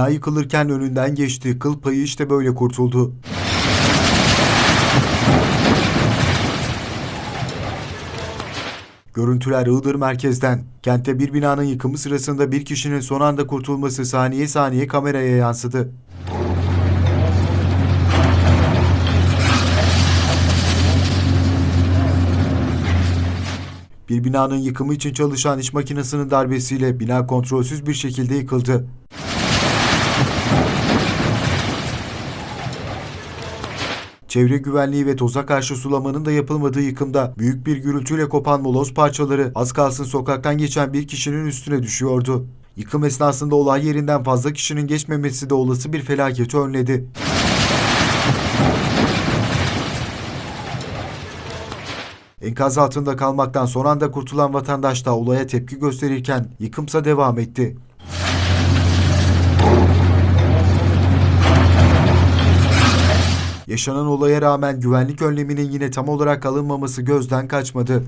Bina yıkılırken önünden geçti. Kıl payı işte böyle kurtuldu. Görüntüler Iğdır merkezden. Kentte bir binanın yıkımı sırasında bir kişinin son anda kurtulması saniye saniye kameraya yansıdı. Bir binanın yıkımı için çalışan iş makinesinin darbesiyle bina kontrolsüz bir şekilde yıkıldı. Çevre güvenliği ve toza karşı sulamanın da yapılmadığı yıkımda büyük bir gürültüyle kopan moloz parçaları az kalsın sokaktan geçen bir kişinin üstüne düşüyordu. Yıkım esnasında olay yerinden fazla kişinin geçmemesi de olası bir felaketi önledi. Enkaz altında kalmaktan son anda kurtulan vatandaş da olaya tepki gösterirken yıkımsa devam etti. Yaşanan olaya rağmen güvenlik önleminin yine tam olarak alınmaması gözden kaçmadı.